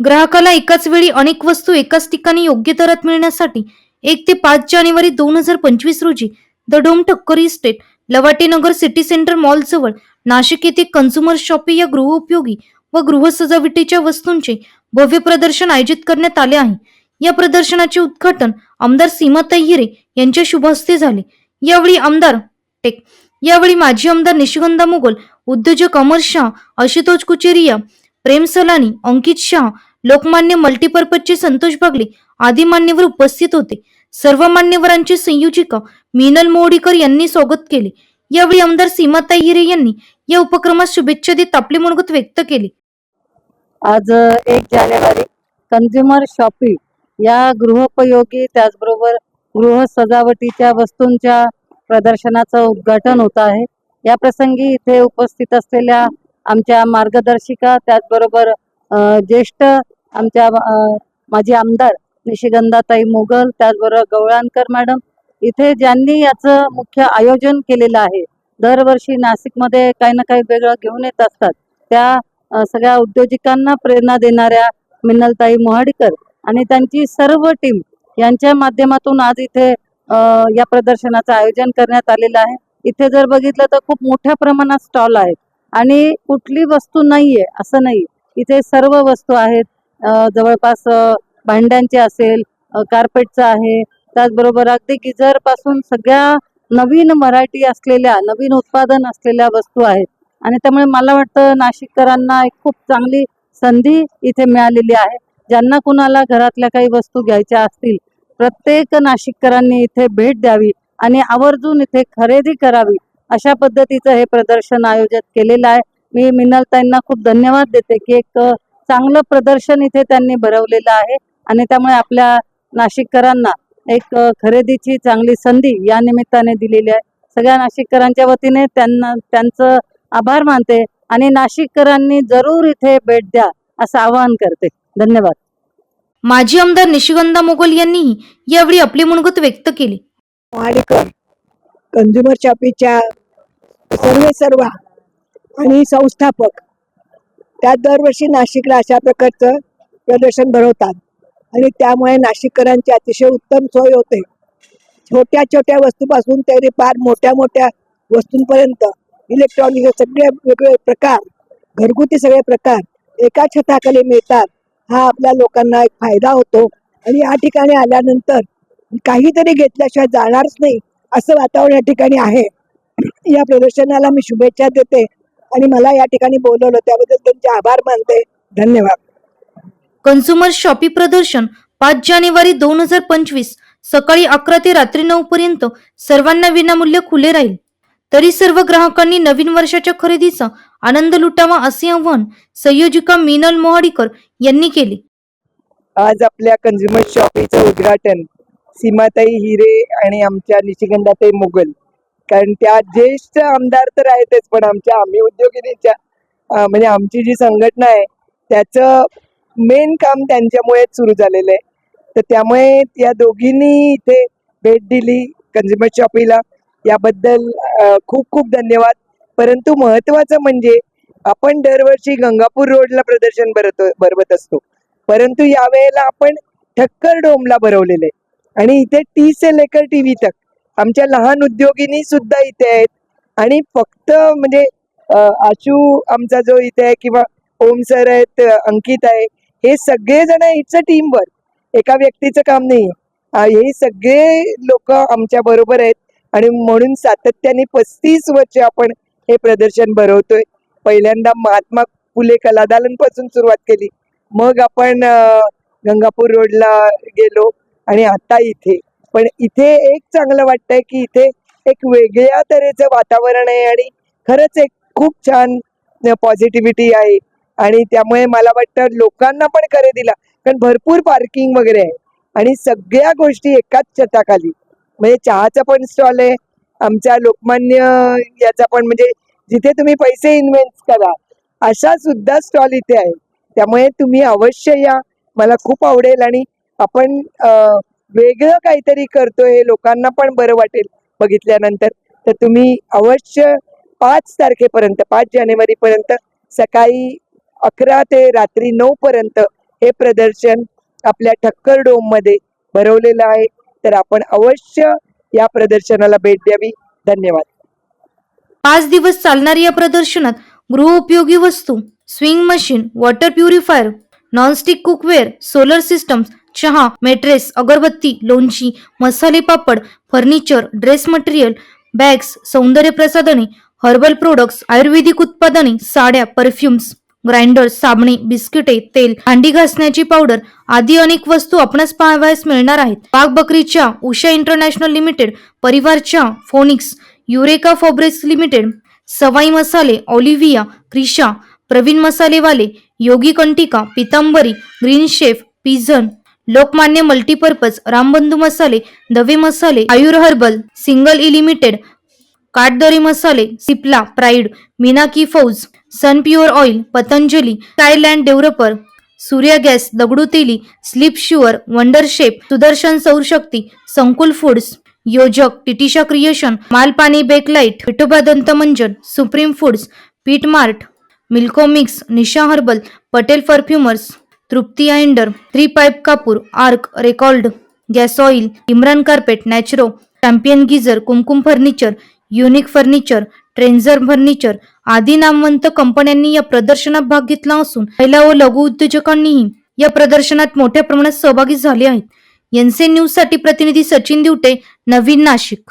ग्राहकाला एकाच वेळी अनेक वस्तू एकाच ठिकाणी योग्य दरात मिळण्यासाठी एक ते पाच जानेवारी दोन हजार पंचवीस रोजी the dome Thakkar estate Lawatenagar city centre mall जवळ नाशिक येथे कन्झ्युमर शॉपी या गृहउपयोगी व गृह सजावटीच्या वस्तूंचे भव्य प्रदर्शन आयोजित करण्यात आले आहे. या प्रदर्शनाचे उद्घाटन आमदार सीमाताई हिरे यांच्या शुभहस्ते झाले. यावेळी आमदार टेक यावेळी माजी आमदार निशिगंधा मुघल उद्योजक अमर शाह आशुतोष कुचेरिया प्रेम सलानी अंकित शाह लोकमान्य मल्टीपर्पजचे संतोष बागले आदी मान्यवर उपस्थित होते. सर्व मान्यवरांची संयोजिका मीनल मोडीकर यांनी स्वागत केले. यावेळी आमदार सीमाताई हिरे यांनी या उपक्रमात शुभेच्छा देत आपले मनोगत व्यक्त केले. आज एक जानेवारी कन्झ्युमर शॉपिंग या गृहोपयोगी त्याचबरोबर गृह सजावटीच्या वस्तूंच्या प्रदर्शनाचं उद्घाटन होत आहे. या प्रसंगी इथे उपस्थित असलेल्या आमच्या मार्गदर्शिका त्याचबरोबर ज्येष्ठ आमच्या माझे माजी आमदार निशिगंधाताई मोगल त्याचबरोबर गवळणकर मॅडम इथे ज्यांनी याचं मुख्य आयोजन केलेलं आहे दरवर्षी नाशिकमध्ये काही ना काही वेगळं घेऊन येत असतात. त्या सगळ्या उद्योजकांना प्रेरणा देणाऱ्या मिन्नलताई मोहाडीकर आणि त्यांची सर्व टीम यांच्या माध्यमातून आज इथे या प्रदर्शनाचं आयोजन करण्यात आलेलं आहे. इथे जर बघितलं तर खूप मोठ्या प्रमाणात स्टॉल आहेत. आणि कुठली वस्तू नाहीये असं नाही. इथे सर्व वस्तू आहेत. जवळपास भांड्यांचे असेल कार्पेटचं आहे. त्याचबरोबर अगदी गिझरपासून सगळ्या नवीन मराठी असलेल्या नवीन उत्पादन असलेल्या वस्तू आहेत. आणि त्यामुळे मला वाटतं नाशिककरांना एक खूप चांगली संधी इथे मिळालेली आहे. ज्यांना कुणाला घरातल्या काही वस्तू घ्यायच्या असतील प्रत्येक नाशिककरांनी इथे भेट द्यावी आणि आवर्जून इथे खरेदी करावी अशा पद्धतीचं हे प्रदर्शन आयोजित केलेलं आहे. मी मिनलताईंना खूप धन्यवाद देते की एक चांगलं प्रदर्शन इथे त्यांनी भरवलेलं आहे. आणि त्यामुळे आपल्या नाशिककरांना एक खरेदीची चांगली संधी या निमित्ताने दिलेली आहे. सगळ्या नाशिककरांच्या वतीने त्यांना त्यांचं आभार मानते आणि नाशिककरांनी जरूर इथे भेट द्या असं आवाहन करते. धन्यवाद. माजी आमदार निशिगंधा मोगल यांनीही यावेळी आपले मनोगत व्यक्त केले. वाडेकर कंझ्युमर शॉपीच्या सर्वे सर्व आणि संस्थापक त्या दरवर्षी नाशिकला अशा प्रकारचं प्रदर्शन भरवतात. आणि त्यामुळे नाशिककरांची अतिशय उत्तम सोय होते. छोट्या छोट्या वस्तूपासून तरी फार मोठ्या मोठ्या वस्तूंपर्यंत इलेक्ट्रॉनिक सगळे वेगवेगळे प्रकार घरगुती सगळे प्रकार एका छताखाली मिळतात. हा आपल्या लोकांना एक फायदा होतो. आणि या ठिकाणी आल्यानंतर काहीतरी घेतल्याशिवाय जाणारच नाही असं वातावरण या ठिकाणी आहे. या प्रदर्शनाला मी शुभेच्छा देते. आणि मला या ठिकाणी बोलवलं त्याबद्दल त्यांचे आभार मानते. धन्यवाद. कन्झ्युमर शॉपी प्रदर्शन पाच जानेवारी दोन हजार पंचवीस सकाळी अकरा ते रात्री नऊ पर्यंत सर्वांना विनामूल्य खुले राहील. तरी सर्व ग्राहकांनी नवीन वर्षाच्या खरेदीचा आनंद लुटावा असे आवाहन संयोजिका मीनल मोहाडीकर यांनी केले. आज आपल्या कंझ्युमर शॉपीचं उद्घाटन सीमाताई हिरे आणि आमच्या निशिगंधाताई मुघल कारण त्या ज्येष्ठ आमदार तर आहेतच पण आमच्या आम्ही उद्योगिनीच्या म्हणजे आमची जी संघटना आहे त्याचं मेन काम त्यांच्यामुळेच सुरू झालेलं आहे. तर त्यामुळे या दोघींनी इथे भेट दिली कन्झ्युमर शॉपीला याबद्दल खूप खूप धन्यवाद. परंतु महत्वाचं म्हणजे आपण दरवर्षी गंगापूर रोडला प्रदर्शन भरतो भरवत असतो. परंतु यावेळेला आपण ठक्कर डोमला भरवलेले आणि इथे टी से लेकर टीव्ही तक आमच्या लहान उद्योगिनी सुद्धा इथे आहेत. आणि फक्त म्हणजे आशू आमचा जो इथे आहे किंवा ओम सर आहेत अंकित आहे हे सगळेजण इट्स अ टीम वर्क एका व्यक्तीचं काम नाही हे सगळे लोक आमच्या बरोबर आहेत. आणि म्हणून सातत्याने पस्तीस वर्ष आपण हे प्रदर्शन भरवतोय. पहिल्यांदा महात्मा फुले कलादालनपासून सुरुवात केली. मग आपण गंगापूर रोडला गेलो आणि आता इथे. पण इथे एक चांगलं वाटतंय की इथे एक वेगळ्या तऱ्हेचं वातावरण आहे आणि खरंच एक खूप छान पॉझिटिव्हिटी आहे. आणि त्यामुळे मला वाटतं लोकांना पण खरेदीला कारण भरपूर पार्किंग वगैरे आहे. आणि सगळ्या गोष्टी एकाच छताखाली. म्हणजे चहाचा पण स्टॉल आहे आमच्या लोकमान्य याचा पण म्हणजे जिथे तुम्ही पैसे इन्व्हेस्ट करा अशा सुद्धा स्टॉल इथे आहे त्यामुळे तुम्ही अवश्य या मला खूप आवडेल. आणि आपण वेगळं काहीतरी करतोय हे लोकांना पण बरं वाटेल बघितल्यानंतर. तर तुम्ही अवश्य पाच तारखेपर्यंत पाच जानेवारीपर्यंत सकाळी अकरा ते रात्री नऊ पर्यंत हे प्रदर्शन आपल्या ठक्कर डोममध्ये भरवलेलं आहे. तर आपण अवश्य या प्रदर्शनाला भेट द्यावी. धन्यवाद. पाच दिवस चालणाऱ्या या प्रदर्शनात गृहउपयोगी वस्तू sewing machine water purifier nonstick cookware solar systems चहा मेट्रेस अगरबत्ती लोणची मसाले पापड फर्निचर ड्रेस मटेरियल बॅग्स सौंदर्य प्रसाधने हर्बल प्रोडक्ट्स आयुर्वेदिक उत्पादने साड्या परफ्युम्स ग्राइंडर साबणे बिस्किटे तेल अंडी घासण्याची पावडर आदी अनेक वस्तू आपणास पाहावयास मिळणार आहेत. पाक बकरीच्या Usha international limited परिवारच्या Phoenix Eureka Fabrex limited Sawai मसाले ऑलिव्हिया क्रिशा प्रवीण मसालेवाले योगी कंटिका पितांबरी ग्रीन शेफ पिझन लोकमान्य मल्टीपर्पज रामबंधू मसाले दवे मसाले आयुर हर्बल सिंगल इलिमिटेड काटदरी मसाले सिप्ला प्राईड मिनाकी फौज sun pure oil Patanjali Thailand developer Surya gas Dagdu Teli sleep sure wonder shape Sudarshan Saurashakti Sankul foods Yojak Titisha creation Malpani Bakelite Vithoba दंतमंजन supreme foods पीट mart Milko mix Nisha herbal Patel perfumers. Trupti आयंडर three pipe कापूर arc record gas oil Imran carpet Naturo champion geyser Kumkum furniture unique furniture ट्रेन्झर furniture आदी नामवंत कंपन्यांनी या प्रदर्शनात भाग घेतला असून महिला व लघु उद्योजकांनीही या प्रदर्शनात मोठ्या प्रमाणात सहभागी झाले आहेत. एनसे न्यूजसाठी प्रतिनिधी सचिन दिवटे नवीन नाशिक.